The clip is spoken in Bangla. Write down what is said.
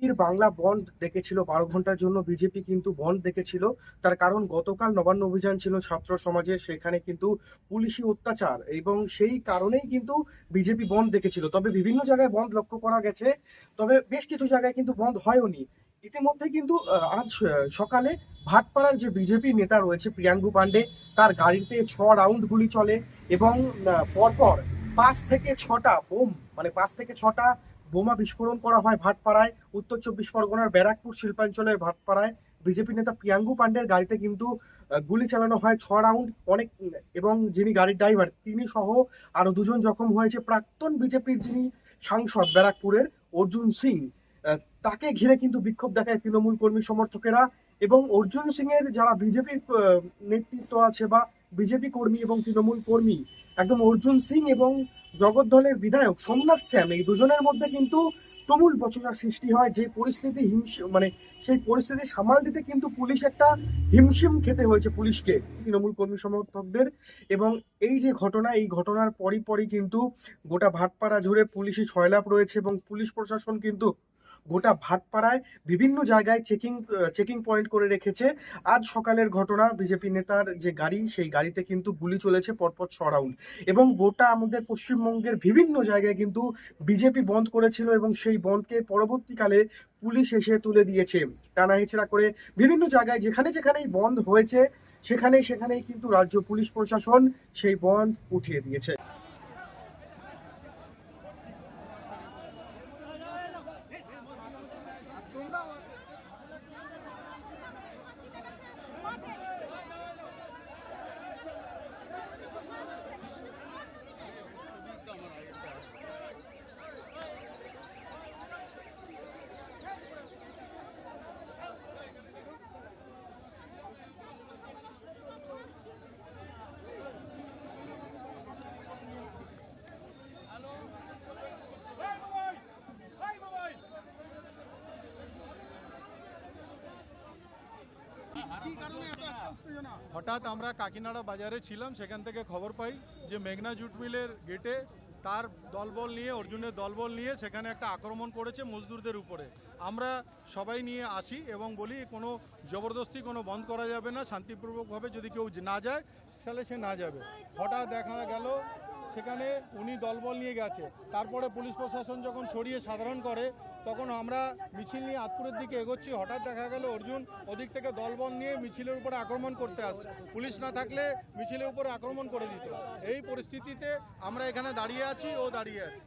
বিজেপির বাংলা বন্ধ ডেকেছিল বারো ঘণ্টার জন্য। বিজেপি কিন্তু বন্ধ ডেকেছিল। তার কারণ গতকাল নবান্ন অভিযান ছিল ছাত্র সমাজের। সেখানে কিন্তু পুলিশি অত্যাচার এবং সেই কারণেই কিন্তু বিজেপি বন্ধ ডেকেছিল। তবে বিভিন্ন জায়গায় বন্ধ লক্ষ্য করা গেছে। তবে বেশ কিছু জায়গায় কিন্তু বন্ধ হয়ওনি ইতিমধ্যে কিন্তু আজ সকালে ভাটপাড়ার যে বিজেপি নেতা রয়েছে প্রিয়াঙ্গু পান্ডে তার গাড়িতে ছ রাউন্ড গুলি চলে এবং পরপর পাঁচ থেকে ছটা বোম মানে পাঁচ থেকে ছটা বোমা বিস্ফোরণ করা হয় ভাটপাড়ায়। উত্তর চব্বিশ পরগনার ব্যারাকপুর শিল্পাঞ্চলের ভাটপাড়ায়। বিজেপি নেতা প্রিয়াঙ্গু পান্ডের গাড়িতে কিন্তু গুলি চালানো হয় ছ রাউন্ড। অনেক, এবং যিনি গাড়ির ড্রাইভার, তিনি সহ আরও দুজন জখম হয়েছে। প্রাক্তন বিজেপির যিনি সাংসদ ব্যারাকপুরের অর্জুন সিং তাকে ঘিরে কিন্তু বিক্ষোভ দেখায় তৃণমূল কর্মী সমর্থকেরা। এবং অর্জুন সিং এর যারা বিজেপির নেতৃত্ব আছে বা বিজেপি কর্মী এবং তৃণমূল কর্মী, একদম অর্জুন সিং এবং জগদ্দলের বিধায়ক সোমনাথ শ্যাম, এই দুজনের মধ্যে কিন্তু তুমুল বচনার সৃষ্টি হয়। যে পরিস্থিতি হিংস মানে সেই পরিস্থিতি সামাল দিতে কিন্তু পুলিশ একটা হিমশিম খেতে হয়েছে পুলিশকে, তৃণমূল কর্মী সমর্থকদের। এবং এই যে ঘটনা, এই ঘটনার পরই পরই কিন্তু গোটা ভাটপাড়া জুড়ে পুলিশি ছয়লাভ রয়েছে এবং পুলিশ প্রশাসন কিন্তু গোটা ভাটপাড়ায় বিভিন্ন জায়গায় চেকিং চেকিং পয়েন্ট করে রেখেছে। আজ সকালের ঘটনা, বিজেপি নেতার যে গাড়ি, সেই গাড়িতে কিন্তু গুলি চলেছে, পরপর ছ রাউন্ড এবং গোটা আমাদের পশ্চিমবঙ্গের বিভিন্ন জায়গায় কিন্তু বিজেপি বন্ধ করেছিল এবং সেই বন্ধকে পরবর্তীকালে পুলিশ এসে তুলে দিয়েছে। টানা হেঁচড়া করে বিভিন্ন জায়গায় যেখানে যেখানেই বন্ধ হয়েছে সেখানে সেখানেই কিন্তু রাজ্য পুলিশ প্রশাসন সেই বন্ধ উঠিয়ে দিয়েছে। হঠাৎ আমরা কাকিনাড়া বাজারে ছিলাম, সেখান থেকে খবর পাই যে মেঘনা জুট মিলের গেটে তার দলবল নিয়ে, অর্জুনের দলবল নিয়ে সেখানে একটা আক্রমণ করেছে মজদুরদের উপরে। আমরা সবাই নিয়ে আসি এবং বলি, কোনো জবরদস্তি কোনো বন্ধ করা যাবে না, শান্তিপূর্বকভাবে যদি কেউ না যায়, তাহলে সে না যাবে। হঠাৎ দেখা গেল সেখানে উনি দলবল নিয়ে গেছে। তারপরে পুলিশ প্রশাসন যখন সরিয়ে সাধারণ করে, তখন আমরা মিছিল নিয়ে আতপুরের দিকে এগোচ্ছি। হঠাৎ দেখা গেল অর্জুন ওদিক থেকে দলবল নিয়ে মিছিলের উপরে আক্রমণ করতে আসছে। পুলিশ না থাকলে মিছিলের উপরে আক্রমণ করে দিত। এই পরিস্থিতিতে আমরা এখানে দাঁড়িয়ে আছি ও দাঁড়িয়ে আছি।